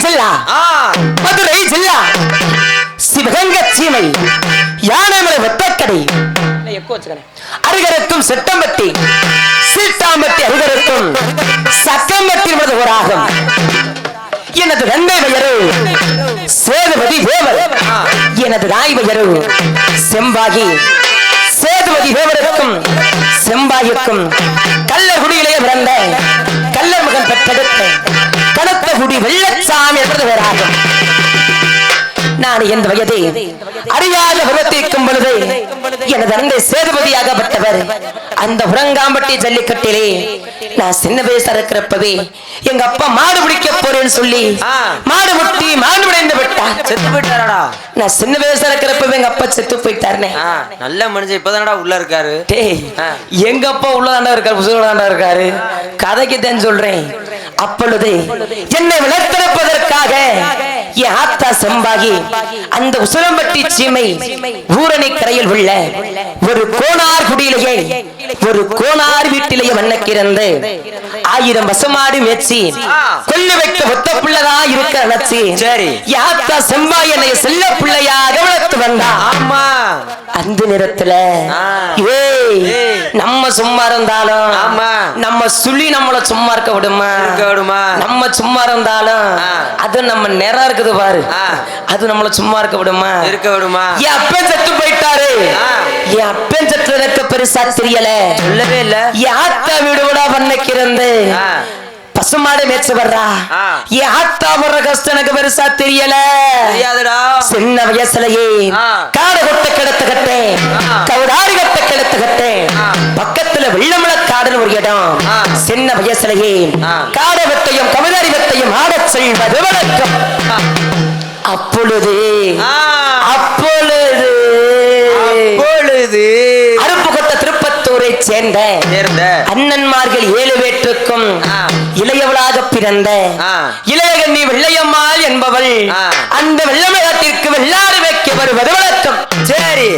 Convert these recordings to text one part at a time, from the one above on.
ஜில்லா ஆ. மதுரை ஜில்லா சிவகங்கை சீமை யானைமலை வெப்பக்கடை. அருகருக்கும் செட்டம்பட்டி சீட்டாம்பட்டி அருகருக்கும் சக்கம்பட்டி என்பது ஒரு ஆகும் எனது நன்மை பெயரு சேதுபதி தேவர். எனது நாய் பெயரு செம்பாகி. சேதுபதி தேவருக்கும் செம்பாகிக்கும் கள்ளகுடியிலே பிறந்த கள்ளர் மகன் பெற்றெடுத்த கனத்த குடி வெள்ளச்சாமி என்பது பேராகும் நான் எந்த வயதே அறியாத பருவத்திற்கும் பொழுது எனது அன்பை சேதுபதியாகப்பட்டவர் அந்த உரங்காம்பட்டி ஜல்லிக்கட்டிலே நான் சின்ன வயசா இருக்கிறப்பவே எங்க அப்பா மாடு பிடிக்க போறேன்னு சொல்லி. மாடு முட்டி மாடு விடைந்து விட்டார். செத்து போயிட்டாரடா. நான் சின்ன வயசா இருக்கிறப்பவே எங்க அப்பா செத்து போயிட்டாருனே. நல்ல மனுஷன் இப்பதானடா உள்ள இருக்காரு. எங்க அப்பா உள்ளதாண்டா இருக்காரு புசுகளாண்டா இருக்காரு. கதைக்கு தான் சொல்றேன். அப்பொழுது என்னை வளர்த்திருப்பதற்காக என் ஆத்தா செம்பாகி அந்த உசுரம்பட்டி சீமை ஊரணி கரையில் உள்ள ஒரு கோனார் குடியிலேயே ஒரு கோனார் வீட்டிலேயே வண்ணக்கிறந்து ஆயிரம் பசுமாடு மேய்ச்சி. கொல்லு வைக்க ஒத்த பிள்ளைதா இருக்க நினைச்சு ஆத்தா செம்பாய் என்னை செல்ல பிள்ளையாக வளர்த்து வந்தா ஆமா அந்த நேரத்துல ஏய். நம்ம சும்மா இருந்தாலும் ஆமா. நம்ம சுழி நம்மள சும்மா இருக்க விடுமா இருக்க விடுமா? நம்ம சும்மா இருந்தாலும். அது நம்ம நேரம் இருக்குது பாரு. அது நம்மள சும்மா இருக்க விடுமா இருக்க விடுமா என் அப்பன் செத்து போயிட்டாரு. என் அப்பன் செத்து எனக்கு பெருசா தெரியல சொல்லவே இல்ல என் ஆத்தா வீடு கூட பண்ணக்கிருந்து. பசுமாடு மேய்ச்சி வர்றா ஆத்தா வர்ற கஷ்டம் எனக்கு பெருசா தெரியல சின்ன வயசுலயே. காடு கொட்ட கட்டேன். கவுதாரி கட்ட கட்டேன். பக்கத்துல வெள்ளமல காடுன்னு ஒரு இடம். சின்ன வயசுலயே. காடு வெட்டையும் கவுதாரி வெட்டையும் ஆடச் செய்வது வழக்கம். அப்பொழுது. அப்பொழுது அப்பொழுது திருப்பத்தூரை சேர்ந்த அண்ணன்மார்கள் ஏழு பேற்றுக்கும். இளையவளாக பிறந்த. இளையகண்ணி வெள்ளையம்மாள் என்பவள். அந்த வெள்ளமலத்திற்கு வெள்ளாடு வைக்க வருவது வழக்கம் சரி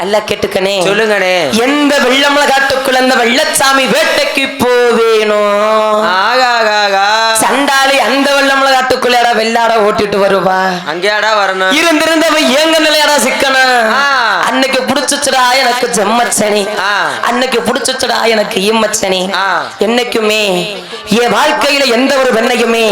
நல்லா கேட்டுக்கனே சொல்லுங்கண்ணே எந்த வெள்ளமல காட்டுக்குள்ள அந்த வெள்ளச்சாமி வேட்டைக்கு ஆகா ஆகா சண்டாளி அந்த வெள்ளமல காட்டுக்குள்ள வெள்ளாட ஓட்டிட்டு வருவா அங்கேயாடா வரணும் இருந்திருந்தவன் ஏங்க நிலையாடா சிக்கணும் ஆ. அன்னைக்கு புடிச்சுச்சுடா எனக்கு ஜம்மச்சனி. அன்னைக்கு புடிச்சுச்சுடா எனக்கு ஈமச்சனி ஆ. என்னைக்குமே என் வாழ்க்கையில எந்த ஒரு பெண்ணையுமே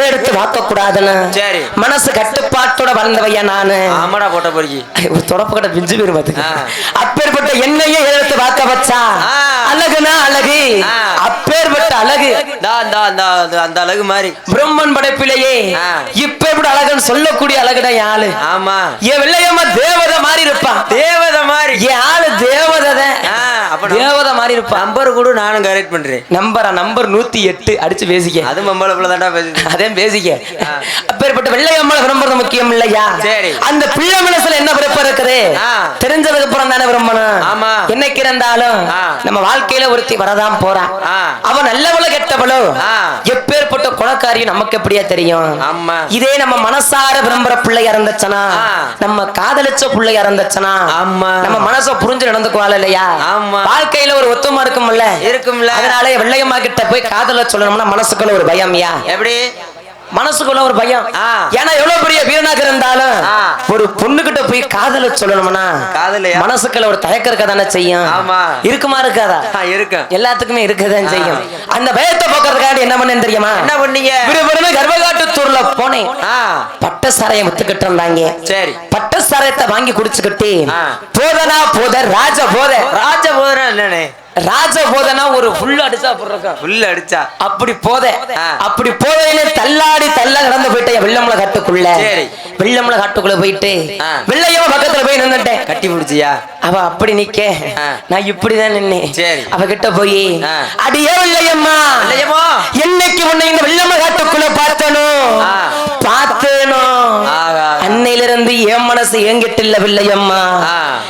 எடுத்து வாக்க கூடாதுன்னு சரி. மனசு கட்டுப்பாட்டோட வளர்ந்தவையா நானு ஆமாடா போட்ட பொறுக்கி ஒரு தொடப்பு கடை பிஞ்சு போயிரும் பாத்துக்க. அப்பேற்பட்ட என்னையே எடுத்து வாக்க வச்சா. அழகுனா அழகு. அப்பேற்பட்ட அழகு அந்த அழகு மாதிரி பிரம்மன் படைப்பிலேயே ஆ. இப்பேற்பட்ட அழகுன்னு சொல்லக்கூடிய அழகுடா என் ஆளு ஆமா என் வெள்ளையம்மா தேவதை மாதிரி இருப்பான் தேவதை மாதிரி என் ஆளு தேவதை தான். ஆ, அப்ப நம்ம- தேவதை மாதிரி இருப்பான் நம்பர் கூட நானும் கரெக்ட் பண்றேன் நம்பரா நம்பர் நூத்தி எட்டு அடிச்சு பேசிக்க அது பேசிக்க விரும்புறது முக்கியம் இல்லையா சரி. அந்த பிள்ளை மனசுல என்ன விருப்பம் இருக்குது. தெரிஞ்சதுக்கு அப்புறம் தானே விரும்பணும் ஆமா. என்னைக்கு இருந்தாலும். நம்ம வாழ்க்கையில ஒருத்தி வரதான் போறான். அவன் நல்லவளோ கெட்டவளோ. எப்பேற்பட்ட குணக்காரியும் நமக்கு எப்படியா தெரியும் ஆமா. இதே நம்ம மனசார விரும்புற பிள்ளையா இருந்துச்சுனா. நம்ம காதலிச்ச பிள்ளையா இருந்துச்சுனா ஆமா. நம்ம மனச புரிஞ்சு நடந்துக்குவாள் இல்லையா ஆமா. வாழ்க்கையில ஒரு ஒத்துமை இருக்கும்ல இருக்கும்ல. அதனால வெள்ளையம்மா கிட்ட போய் காதல சொல்லணும்னா மனசுக்குள்ள ஒரு பயம்யா எப்படி மனசுக்குள்ள ஒரு பயம். ஏன்னா எவ்வளவு பெரிய வீரனாக இருந்தாலும். ஒரு பொண்ணு கிட்ட போய் காதல சொல்லணும்னா காதலையா? மனசுக்குள்ள ஒரு தயக்கம் இருக்க தானே செய்யும். இருக்குமா இருக்காதா ஆ, இருக்கேன் எல்லாத்துக்குமே இருக்கதான். செய்யும் அந்த பயத்தை போக்குறதுக்காண்டி என்ன பண்ணேன் தெரியுமா என்ன பண்ணீங்க விறுவிறுன்னு கர்ப்பகாட்டுத்தூர்ல போனேன். பட்ட சாரையம் வித்துக்கிட்டு இருந்தாங்க சரி. பட்ட சாராயத்தை வாங்கி குடிச்சுக்கிட்டு. போதனா போத ராஜ போத ராஜ போதனா என்னண்ணே? ராஜ போதனா ஒரு ஃபுல் அடிச்சா போடுறோம் புல்ல அடிச்சா அப்படி போத. அப்படி போதையில தள்ளாடி தள்ள நடந்து போயிட்டேன் வெள்ளமலை காட்டுக்குள்ள. வெள்ளமலை காட்டுக்குள்ள போயிட்டு ஆ. வெள்ளையவ பக்கத்துல போய் நின்னுட்டேன் கட்டி பிடிச்சியா அவ அப்படி நிக்க. நான் இப்படிதான் நின்னேன். அவ கிட்ட போய். அடியே வெள்ளையம்மா இல்லையமோ என்னைக்கு உன்னை இந்த வெள்ளமலை காட்டுக்குள்ள பார்த்தனோ. பார்த்தேனோ. அன்னையிலிருந்து என் மனசு ஏங்கிட்டு இல்ல வெள்ளையம்மா.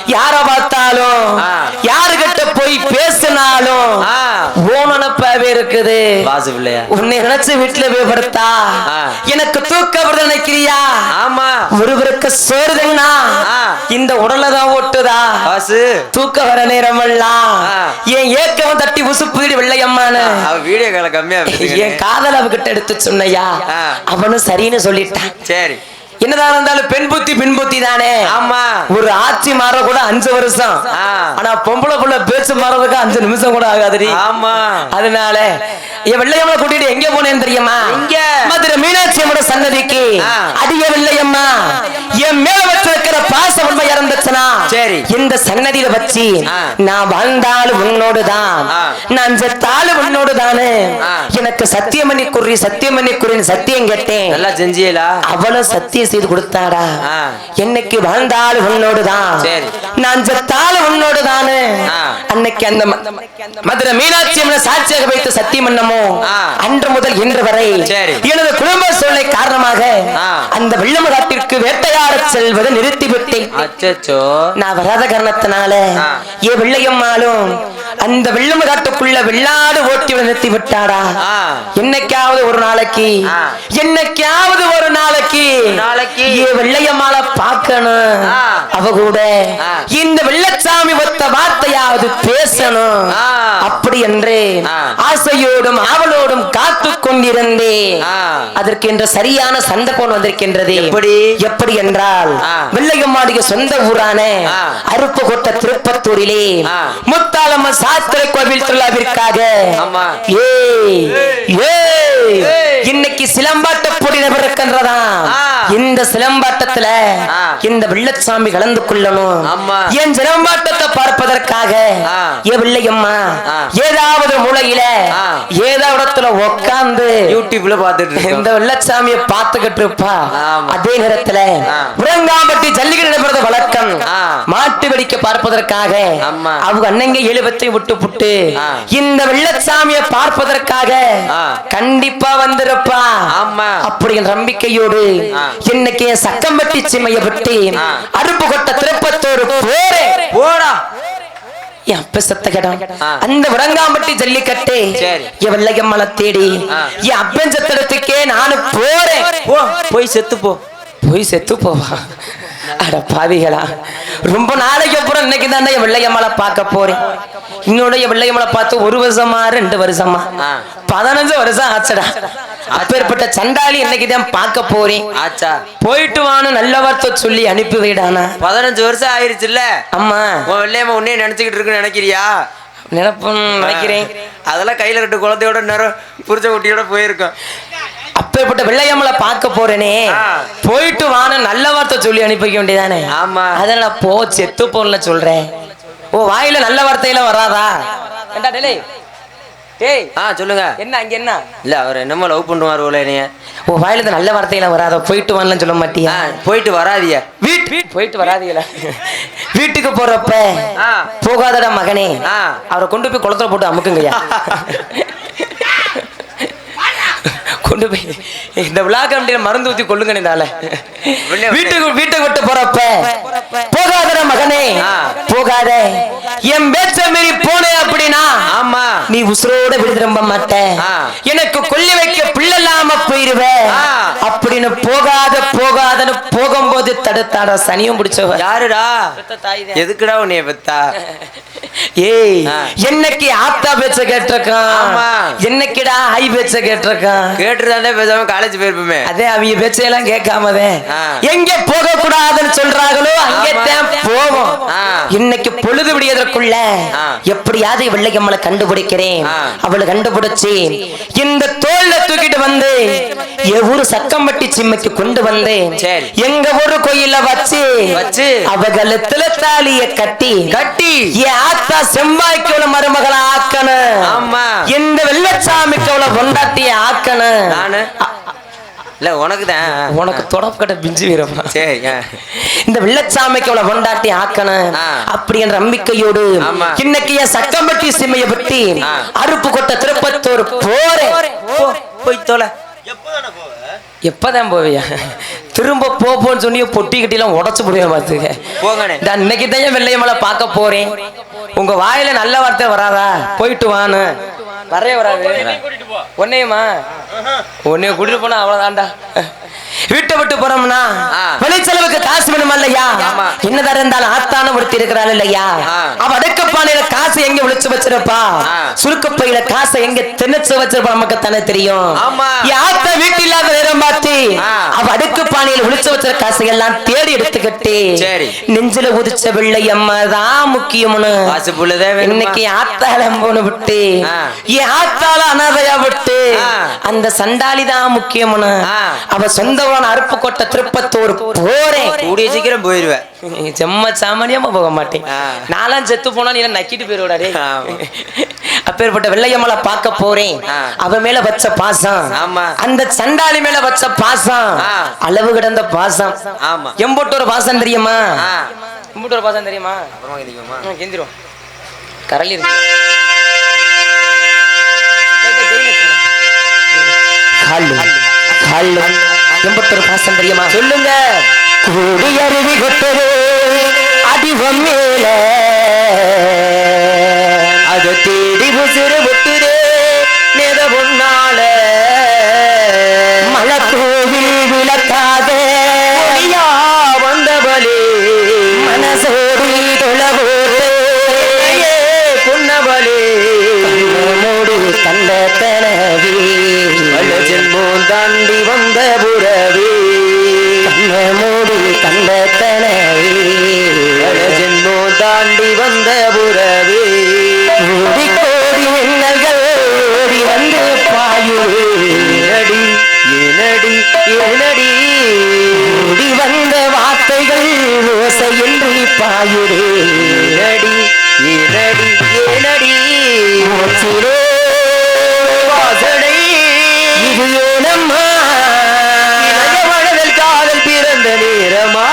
யார பார்த்தாலும் ஆ. யாருகிட்ட போய் பேசினாலும் ஆ. ஓ நினப்பாவே இருக்குது பிள்ளையா. உன்னை நினைச்சு வீட்டுல போய் படுத்தா. எனக்கு தூக்க நினைக்கிறியா? ஆமா. ஒருவருக்கு ஆ. இந்த உடலை தான் ஓட்டுதா? பாசு தூக்க வர நேரமெல்லாம் ஆ. என் ஏக்கம் தட்டி உசுப்புதிரி வெள்ளையம்மானு அவ வீடியோ கால கம்மியா. என் காதல் அவகிட்ட எடுத்து சொன்னையா. அவனும் சரின்னு சொல்லிட்டான். சரி. என்னதான் இருந்தாலும் பெண் புத்தி பெண் புத்தி தானே ஆமா ஒரு ஆட்சி மாற கூட அஞ்சு வருஷம். ஆனா பொம்பளை புள்ள பேச்சு மாறதுக்கு அஞ்சு நிமிஷம் கூட ஆகாதுடி ஆமா அதனால என் வெள்ளையம்மா கூட்டிட்டு எங்க போனேன்னு தெரியுமா எங்க? மதுரை மீனாட்சி அம்மோட சன்னதிக்கு. அடிய வெள்ளையம்மா என் மேல வச்சிருக்கிற பாசம் உண்மை இறந்துச்சுனா சரி. இந்த சன்னதியில வச்சு. நான் வாழ்ந்தாலும் உன்னோடு தான். நான் செத்தாலும் உன்னோடு தானே. எனக்கு சத்தியமணி குறி சத்தியமணி குறின்னு சத்தியம் கேட்டேன் நல்லா செஞ்சியலா அவளும் சத்தியம் செய்து கொடுத்தாடா. என்னைக்கு வாழ்ந்தாலும் உன்னோடு தான் சரி. நான் செத்தாலும் உன்னோடு தானே ஆ. அன்னைக்கு அந்த மதுரை மீனாட்சி அம்மனை சாட்சியாக வைத்து சத்தியம் பண்ணமோ. அன்று முதல் இன்று வரை. எனது குடும்ப சூழ்நிலை காரணமாக. அந்த வெள்ளமகாட்டிற்கு வேட்டையாட செல்வதை நிறுத்திவிட்டேன் நான் வராத காரணத்தினால. ஏ வெள்ளையம்மாளும் அந்த வெள்ளமகாட்டுக்குள்ள வெள்ளாடு ஓட்டி நிறுத்தி விட்டாடா. என்னைக்காவது ஒரு நாளைக்கு. என்னைக்காவது ஒரு நாளைக்கு நாளைக்கு. ஏ வெள்ளையம்மாள பார்க்கணும் ஆ. அவ கூட. இந்த வெள்ளச்சாமி ஒத்த வார்த்தையாவது பேசணும். அப்படி என்று. ஆசையோடும் ஆவலோடும் காத்து கொண்டிருந்தேன். அதற்கு என்ற சரியான சந்தர்ப்பம் வந்திருக்கின்றது எப்படி? எப்படி என்றால். வெள்ளையம்மாடிய சொந்த ஊரான ஆ. அருப்புக்கோட்டை திருப்பத்தூரிலே ஆ. முத்தாலம்மன் சாஸ்திர கோவில் திருவிழாவிற்காக ஏய் ஏய். இன்னைக்கு சிலம்பாட்ட போட்டி நடைபெறுகின்றதா. இந்த சிலம்பாட்டத்துல. இந்த வெள்ளச்சாமி கலந்து கொள்ளணும். என் சிலம்பாட்டத்தை பார்ப்பதற்காக. ஏ ஆ. ஏதாவது மூலையில. ஏதாவது இடத்துல உட்கார்ந்து யூடியூப்ல பாத்துட்டு இந்த வெள்ளச்சாமிய பார்த்துக்கிட்டு இருப்பா. அதே நேரத்துல. உறங்காம்பட்டி ஜல்லிக்கட்டு நடைபெறது வழக்கம். மாட்டு வெடிக்க பார்ப்பதற்காக. அவங்க அண்ணங்க எழுபத்தை விட்டு புட்டு. இந்த வெள்ளச்சாமிய பார்ப்பதற்காக. கண்டிப்பா வந்திருப்பா ஆமா. அப்படிங்கிற நம்பிக்கையோடு. இன்னைக்கு சக்கம்பட்டி சிமைய ஆ. அருப்பு கொட்ட திருப்பத்தூர் போறேன் போடா என் அப்ப சத்த கடம் ஆ. அந்த விடங்காம்பட்டி ஜல்லிக்கட்டு சரி. என் வெள்ளையம்மனை தேடி. என் அப்பன் போறேன் போ போய் செத்து போ போய் செத்து போவா அட பாவிகளா ரொம்ப நாளைக்கு அப்புறம் இன்னைக்கு தானே என் வெள்ளையம்மலை பார்க்க போறேன் இன்னொடைய வெள்ளையம்மலை பார்த்து ஒரு வருஷமா ரெண்டு வருஷமா. பதினஞ்சு வருஷம் ஆச்சடா அப்பேற்பட்ட சண்டாளி இன்னைக்கு தான் பார்க்க போறேன். ஆச்சா. போயிட்டு வான்னு நல்ல வார்த்தை சொல்லி அனுப்பி வைடானா. பதினஞ்சு வருஷம் ஆயிருச்சுல்ல? அம்மா. உன் வெள்ளையம்மா உன்னே நினைச்சுக்கிட்டு இருக்குன்னு நினைக்கிறியா? நினைப்பேன் நினைக்கிறேன். அதெல்லாம் கையில ரெண்டு குழந்தையோட நேரம் புரிச்ச குட்டியோட போயிருக்கோம். அப்பேற்பட்ட வெள்ளையம்மலை பார்க்க போறேனே. போயிட்டு வான்னு நல்ல வார்த்தை சொல்லி அனுப்பி வைக்க வேண்டியதானே? ஆமா. அதான் நான் போ செத்து போன்ல சொல்றேன். ஓ வாயில நல்ல வார்த்தையெல்லாம் வராதா? டேய் ஆ சொல்லுங்க. என்ன அங்க என்ன? இல்ல அவர் என்னமோ லவ் பண்ணுவார் போல என்னைய. ஓ வாயில நல்ல வார்த்தையெல்லாம் வராதா போயிட்டு வான்னு சொல்ல மாட்டியா? போயிட்டு வராதிய வீட்டு போயிட்டு வராதீங்களா? வீட்டுக்கு போறப்ப. போகாதடா மகனே. அவரை கொண்டு போய் குளத்துல போட்டு அமுக்குங்கய்யா. கொண்டு போய் இந்த விழாக்க அப்படியே மருந்து ஊத்தி கொள்ளுங்க வெளியே வீட்டுக்கு வீட்டை விட்டு போறப்ப போகாதடா மகனே. போகாத என் பேச்ச மீறி போனே அப்படின்னா ஆமா நீ உசுரோட விழுது நம்ப மாட்ட. எனக்கு கொல்லி வைக்க பிள்ளை இல்லாம போயிருவ. அப்படின்னு போகாத போகாதன்னு போகும்போது தடுத்தாட சனியும் பிடிச்சவ யாருடா எதுக்குடா உன்னைய பெத்தா ஏய். என்னைக்கு ஆத்தா பேச்ச கேட்டிருக்கான். என்னைக்குடா ஆய் பேச்ச கேட்டிருக்கான் கேட்டுதானே பேசாம காலேஜ் போயிருப்போமே அதே அவங்க பேச்சையெல்லாம் கேட்காமதே. எங்க போக கூடாதுன்னு சொல்றாங்களோ அங்கே தான் போவோம். இன்னைக்கு பொழுது விடியதற்குள்ள. எப்படியாவது வெள்ளையம்மளை கண்டுபிடிக்கிறேன். அவளை கண்டுபிடிச்சு இந்த தோல்ல தூக்கிட்டு வந்து என் ஊரு சக்கம்பட்டி சிம்மைக்கு கொண்டு வந்து சரி. எங்க ஊரு கோயில வச்சு வச்சு. அவ கழுத்துல தாலிய கட்டி கட்டி என் ஆத்தா செம்பாய்க்கு உள்ள மருமகளை ஆக்கணும் ஆமா. இந்த வெள்ளச்சாமிக்கு உள்ள பொண்டாட்டிய ஆக்கணும் நானு இல்ல உனக்கு தான் உனக்கு தொடப்பக்கட்ட பிஞ்சு வீரமா சரி. இந்த வெள்ளச்சாமிக்கு அவளை கொண்டாட்டி ஆக்கணும். அப்படி என்ற நம்பிக்கையோடு. இன்னைக்கு என் சக்கம்பட்டி சிம்மைய பற்றி. அருப்பு கொட்ட திருப்பத்தூர் போறேன் போய் தொலை எப்பதான் போவியா? திரும்ப போ போன்னு சொன்னி பொட்டி கட்டிலாம் உடச்சு போடுவேன் பாத்துக்க போங்கண்ணே. நான் இன்னைக்கு தான் வெள்ளையமலை பார்க்க போறேன். உங்க வாயில நல்ல வார்த்தை வராதா? போயிட்டு வான்னு. வரவே வராது. ஒன்னையுமா உன்னைய கூட்டிட்டு போனா அவ்வளவுதான்டா. வீட்டை விட்டு போறோம்னா. வெளிச்செலவுக்கு காசு வேணும் இல்லையா. என்னதான் இருந்தாலும் ஆத்தான ஒருத்தி இருக்கிறாள் இல்லையா. அவ அடக்கப்பானையில காசு எங்க விழிச்சு வச்சிருப்பா. சுருக்கப்பையில காசை எங்க திணிச்சு வச்சிருப்பா நமக்கு தானே தெரியும் ஆத்தா வீட்டு இல்லாத நேரம் பார்த்து. அவ அடுக்கு பானையில விழிச்சு வச்சிருக்க காசை எல்லாம் தேடி எடுத்துக்கிட்டு. நெஞ்சில உதிச்ச வெள்ளை அம்மா தான் முக்கியம்னு? இன்னைக்கு ஆத்தால போன விட்டு. என் ஆத்தால அனாதையா விட்டு. அந்த சண்டாளி தான் முக்கியம்னு. அவ சொந்த ஊரான அருப்புக்கோட்டை திருப்பத்தூர் போறேன். கூடிய சீக்கிரம் போயிருவேன். செம்ம சாமானியமா போக மாட்டேன். நாலாம் செத்து போனா நீ நக்கிட்டு போயிருவாடே. அப்பேற்பட்ட வெள்ளையம்மளை பார்க்க போறேன். அவ மேல வச்ச பாசம். அந்த சண்டாளி மேல வச்ச பாசம். அளவு கிடந்த பாசம். ஆமா. எம்புட்டு ஒரு பாசம் தெரியுமா? ஆ. எம்புட்டு ஒரு பாசம் தெரியுமா? கெந்திரும். கரளி இருக்கு. ஒரு பாசம் தெரியுமா? சொல்லுங்க. கூடி அருவி கொட்டது அதிகம் மேல. அது தேடி உசுறு விட்டுதே நேத பொன்னால. மலை கோவில் விளக்காத வந்தவளே. மனசோடி தொழவோடு குன்னவளே மூடு கண்ட ஜென்மம் தாண்டி வந்த புறவே. கண்ண மூடு கண்ட கனவே பல ஜென்மம் தாண்டி வந்த புறவே. கோடி கோடி மின்னல்கள் ஓடி வந்து பாயுவே. ஏனடி ஏனடி ஏனடி. ஓடி வந்த வார்த்தைகள் ஓசையின்றி பாயுடே ஏனடி ஏனடி ஏனடி. மூச்சிலே இளையவனதல் காதல் பிறந்த நேரமா?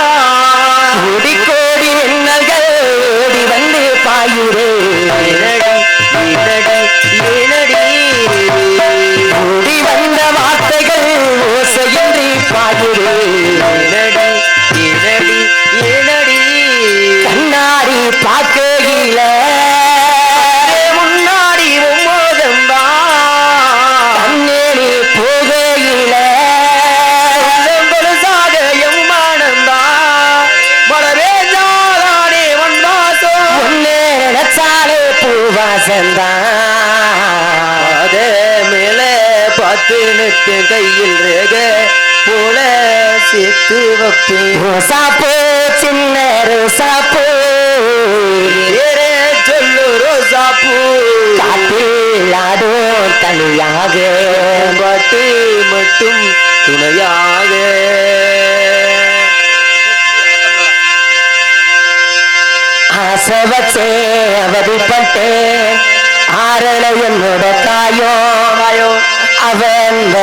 கோடி கோடி மின்னல்கள் ஓடி வந்து பாயுடே நிட்டு கையில் ரேக போல சேர்த்து வைப்பேன். ரோசாப்பூ சின்ன ரோசாப்பூ சொல்லு ரோசாப்பூ காட்டில் ஆடும் தனியாக. பாட்டு மட்டும் துணையாக. ஆசை வச்சே அவதிப்பட்டேன். ஆறல என்னோட காயம் காயம் அவன்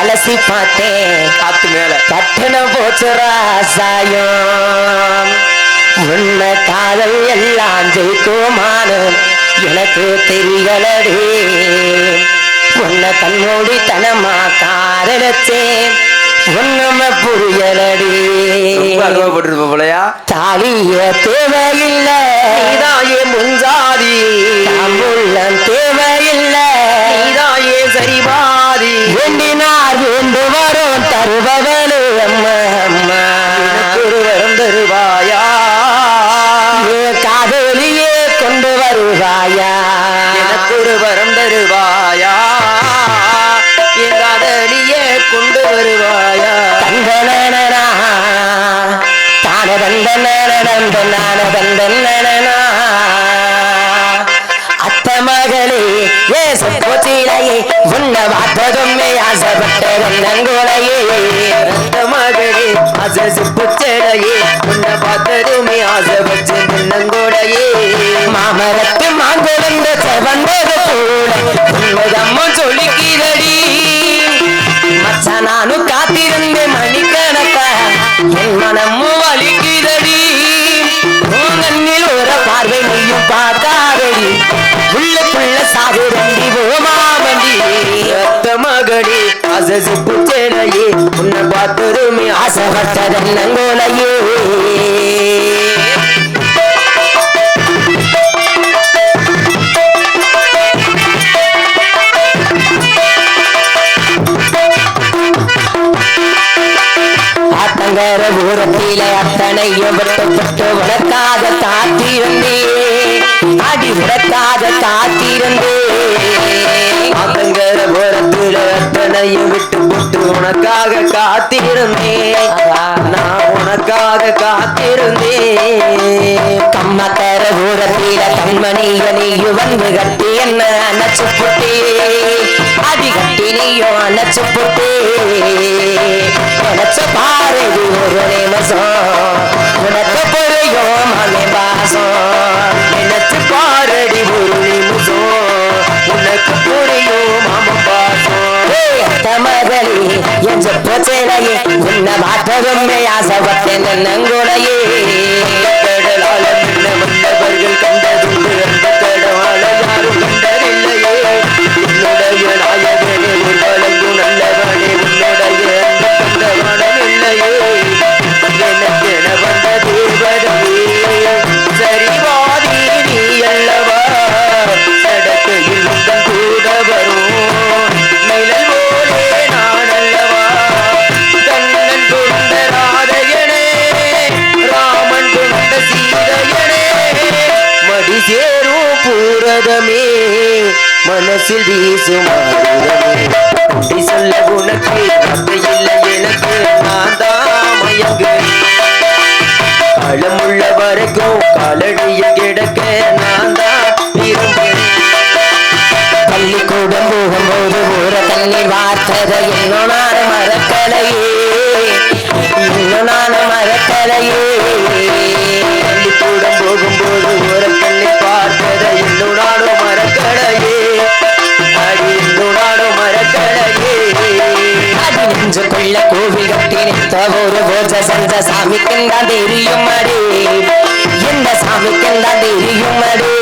அலசி பார்த்தேன் காத்து மேல. பட்டண போச்சு ராசாயம். உன்ன காதல் எல்லாம் ஜெயிக்குமானு எனக்கு தெரியலடி. உன்னை கண்மூடி தனமா காதலிச்சேன் ஒண்ணும புரியலடி. அனுபவப்பட்டிருப்ப போலயா? தாலிய தேவையில்லை. நீதாயே முன்ஜாதி தாம்பூலம் தேவையில்லை. சரிபாதி வேண்டினார் வேண்டு வரும் தருபவனு அம்மா அம்மா. ஒரு வரம் தருவாயா? அசசு புச்சடையே உன்னை பார்த்ததுமே ஆசை பெருமை ஆசைப்பட்டதன்னங்கோலையே ஆத்தங்கர ஊரத்தில அத்தனையும் வெட்டப்பட்டு உனக்காக தாத்திருந்தே. அடி உனக்காக தாத்திருந்தே. ஆத்தங்கர ஊரத்தில அத்தனையும் விட்டு உனக்காக காத்திருந்தேன். நான் உனக்காக காத்திருந்தேன். கம்மக்கர ஊரத்தில கண்மணிய நீயும் வந்து கட்டி என்ன அணைச்சு புட்டே அடி கட்டி நீயும் அணைச்சு புட்டே நினைச்ச பாரு ஒரு உன்னை ஆசைப்பட்டேன் நங்குடையே. மனசில் வீசும் ஆயுதமே சொல்ல உனக்கு இல்லை எனக்கு நான் தான் மயங்கு. களமுள்ள வரைக்கும் காலடியில் கிடக்க நான் தான் பள்ளிக்கூடம் போகும்போது ஒரு தண்ணீர் வார்த்ததை மறக்கலையே. கட்டி நித்த ஒரு போஜ செஞ்ச சாமிக்குந்தான் தெரியும் அடே என்ன சாமிக்குந்தான் தெரியும் அடே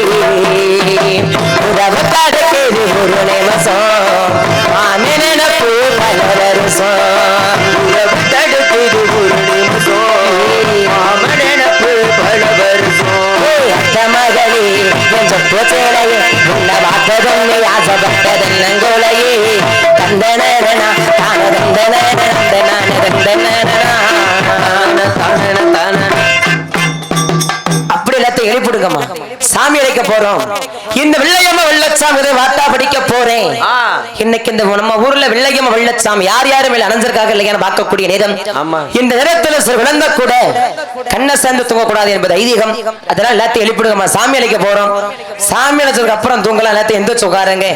உறவு தடுக்குது ஒரு நிமிஷம். மாமி நினப்பு பல உறவு தடுக்குது ஒரு நிமிஷம். நினப்பு பல வருஷம் அத்த மகளே உன்னை பார்த்ததும் அப்படி எல்லாத்தையும் எழுப்பிடுங்கம்மா சாமி அழைக்க போறோம். இந்த வெள்ளையம்மா வெள்ளச்சாமி வாட்டா படிக்க போறேன். இன்னைக்கு இந்த நம்ம ஊர்ல வெள்ளையம்மா வெள்ளச்சாமி யார் யாரு மேல அணைஞ்சிருக்காங்க இல்லையான்னு பார்க்கக்கூடிய நேரம். இந்த நேரத்துல சில விளங்க கூட கண்ணை சேர்ந்து தூங்கக்கூடாது என்பது ஐதீகம். அதனால எல்லாத்தையும் எழுப்பிடுங்கம்மா சாமி அழைக்க போறோம். சாமி அழைச்சதுக்கு அப்புறம் தூங்கலாம். எல்லாத்தையும் எந்த உட்காருங்க.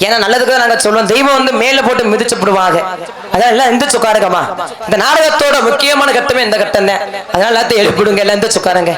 ஏன்னா நல்லதுக்கு தான் நாங்க சொல்லுவோம் தெய்வம் வந்து மேல போட்டு மிதிச்சு விடுவாங்க. எல்லாம் எந்த சுக்காருங்கம்மா இந்த நாடகத்தோட முக்கியமான கட்டமே இந்த கட்டம் தான். அதனால எல்லாத்தையும் எழுப்பிடுங்க எல்லாம் எந்த சுக்காருங்க